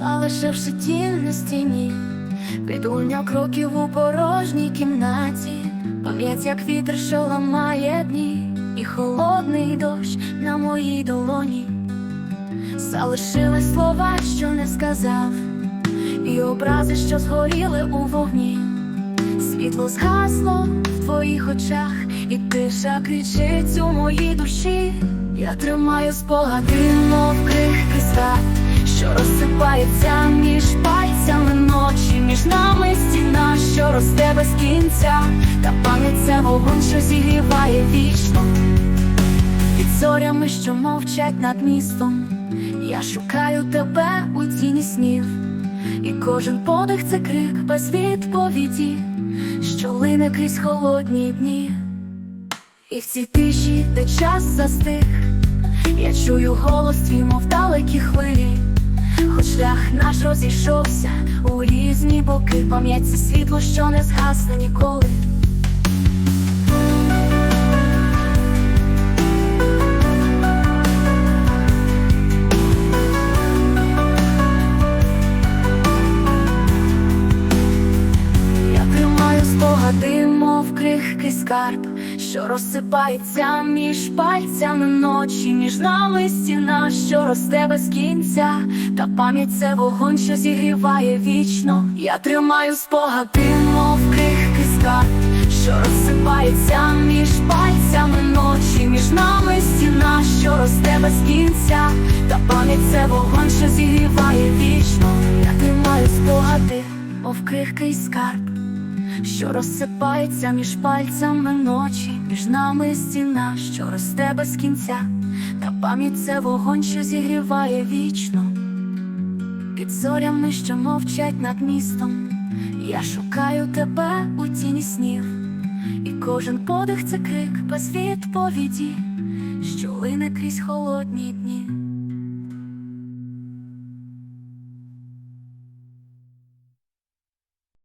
залишивши тінь на стіні, Відлуння кроків у порожній кімнаті, пам'ять, як вітер, що ламає дні, і холодний дощ на моїй долоні. Залишились слова, що не сказав, і образи, що згоріли у вогні. Світло згасло в твоїх очах, і тиша кричить у моїй душі. Я тримаю спогади, мов крихкий скат, що розсипається між пальцями ночі, між нами стіна, що росте без кінця, та пам'ять це вогонь, що зігріває вічно. Під зорями, що мовчать над містом, я шукаю тебе у тіні снів, і кожен подих це крик без відповіді, що лине крізь холодні дні. І в цій тиші, де час застиг, я чую голос твій, мов далекі хвилі, хоч шлях наш розійшовся у різні боки, пам'ять світло, що не згасне ніколи. Я тримаю спогади, мов крихкий скарб, що розсипається між пальцями ночі, між нами стіна, що росте без кінця, та пам'ять це вогонь, що зігріває вічно. Я тримаю спогади, мов скарб, що розсипається між пальцями ночі, між нами стіна, що росте без кінця, та пам'ять це вогонь, що зігріває вічно. Я тримаю спогади, мов крихкий скарб що розсипається між пальцями ночі, між нами стіна, що росте без кінця, та пам'ять це вогонь, що зігріває вічно. Під зорями, що мовчать над містом, я шукаю тебе у тіні снів, і кожен подих це крик без відповіді, що лине крізь холодні дні.